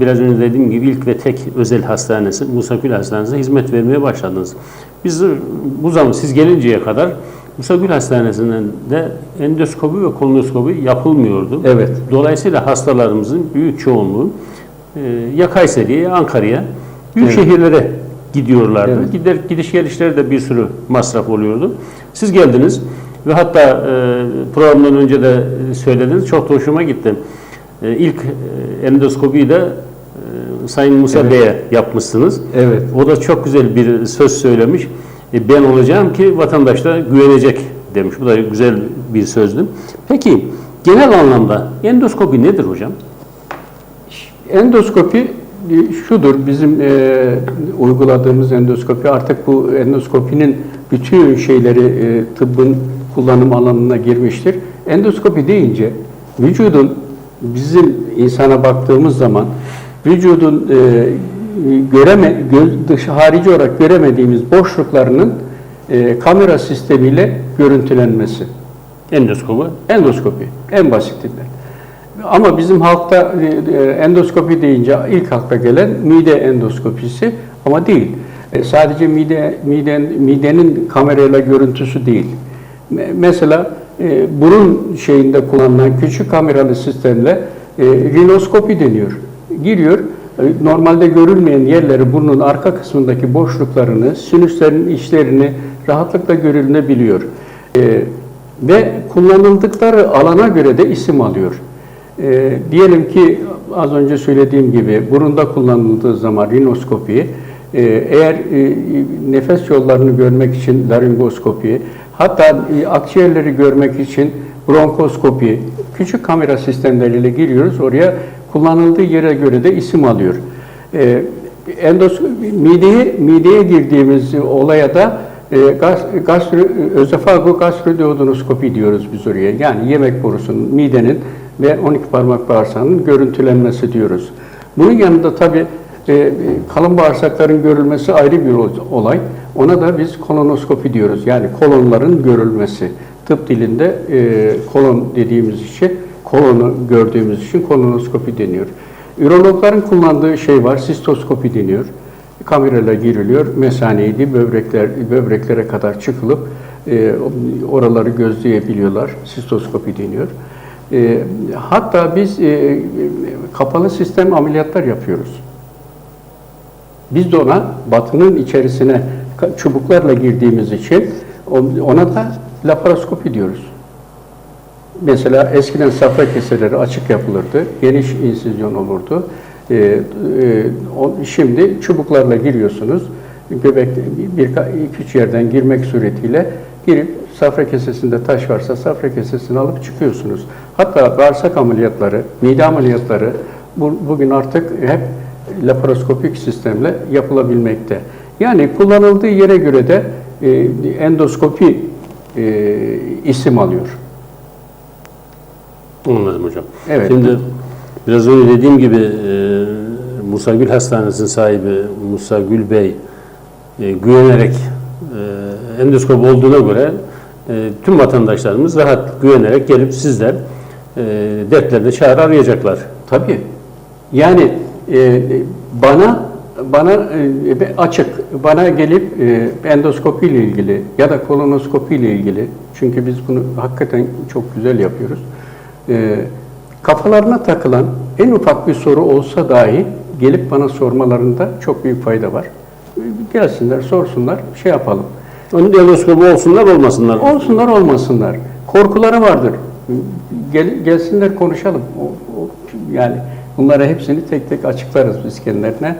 Biraz önce dediğim gibi ilk ve tek özel hastanesi Musa Gül Hastanesi'ne hizmet vermeye başladınız. Biz bu zaman siz gelinceye kadar Musa Gül Hastanesi'nin de endoskopi ve kolonoskopi yapılmıyordu. Evet. Dolayısıyla hastalarımızın büyük çoğunluğu e, ya Kayseri'ye ya Ankara'ya büyük Evet. şehirlere gidiyorlardı. Evet. Gider, gidiş gelişleri de bir sürü masraf oluyordu. Siz geldiniz ve hatta e, programdan önce de söylediniz. Çok da hoşuma gitti. E, ilk e, endoskopiyi de e, Sayın Musa Evet. Bey'e yapmışsınız. Evet. O da çok güzel bir söz söylemiş. E, ben olacağım ki vatandaş da güvenecek demiş. Bu da güzel bir sözdü. Peki genel anlamda endoskopi nedir hocam? Endoskopi şudur bizim e, uyguladığımız endoskopi artık bu endoskopinin bütün şeyleri e, tıbbın kullanım alanına girmiştir. Endoskopi deyince vücudun bizim insana baktığımız zaman vücudun e, göreme göz dışı harici olarak göremediğimiz boşluklarının e, kamera sistemiyle görüntülenmesi. Endoskopi. Endoskopi en basitinden. Ama bizim halkta e, e, endoskopi deyince ilk akla gelen mide endoskopisi ama değil. E, Sadece mide miden midenin kamerayla görüntüsü değil. Me- Mesela e, burun şeyinde kullanılan küçük kameralı sistemle e, rinoskopi deniyor. Giriyor e, normalde görülmeyen yerleri burnun arka kısmındaki boşluklarını, sinüslerin içlerini rahatlıkla görülebiliyor. E, ve kullanıldıkları alana göre de isim alıyor. E, diyelim ki az önce söylediğim gibi burunda kullanıldığı zaman rinoskopi, e, eğer e, nefes yollarını görmek için laringoskopi, hatta e, akciğerleri görmek için bronkoskopi, küçük kamera sistemleriyle giriyoruz. Oraya kullanıldığı yere göre de isim alıyor. E, endos mideye mideye girdiğimiz olaya da e, gas, gastro, özofago gastroduodeноskopi diyoruz biz oraya. Yani yemek borusunun, midenin ve 12 parmak bağırsağının görüntülenmesi diyoruz. Bunun yanında tabii e, kalın bağırsakların görülmesi ayrı bir ol- olay. Ona da biz kolonoskopi diyoruz. Yani kolonların görülmesi. Tıp dilinde e, kolon dediğimiz için, kolonu gördüğümüz için kolonoskopi deniyor. Ürologların kullandığı şey var, sistoskopi deniyor. Kamerayla giriliyor, mesaneydi, böbrekler, böbreklere kadar çıkılıp e, oraları gözleyebiliyorlar. Sistoskopi deniyor. E, hatta biz e, kapalı sistem ameliyatlar yapıyoruz. Biz de ona batının içerisine çubuklarla girdiğimiz için ona da laparoskopi diyoruz. Mesela eskiden safra keseleri açık yapılırdı, geniş insizyon olurdu. Ee, e, şimdi çubuklarla giriyorsunuz, göbek bir iki yerden girmek suretiyle girip safra kesesinde taş varsa safra kesesini alıp çıkıyorsunuz. Hatta bağırsak ameliyatları, mide ameliyatları bu, bugün artık hep laparoskopik sistemle yapılabilmekte. Yani kullanıldığı yere göre de e, endoskopi e, isim alıyor. Anladım hocam. Evet. Şimdi biraz önce dediğim gibi e, Musa Gül Hastanesi'nin sahibi Musa Gül Bey e, güvenerek e, endoskop olduğuna göre e, tüm vatandaşlarımız rahat güvenerek gelip sizler e, dertlerini çağrı arayacaklar. Tabii. Yani e, bana bana e, açık bana gelip e, endoskopi ile ilgili ya da kolonoskopi ile ilgili çünkü biz bunu hakikaten çok güzel yapıyoruz. E, kafalarına takılan en ufak bir soru olsa dahi gelip bana sormalarında çok büyük fayda var. E, Gelsinler, sorsunlar, şey yapalım. Onun endoskopu olsunlar olmasınlar. Olsunlar olmasınlar. Korkuları vardır. Gel, gelsinler konuşalım. O, o- yani bunlara hepsini tek tek açıklarız biz kendilerine.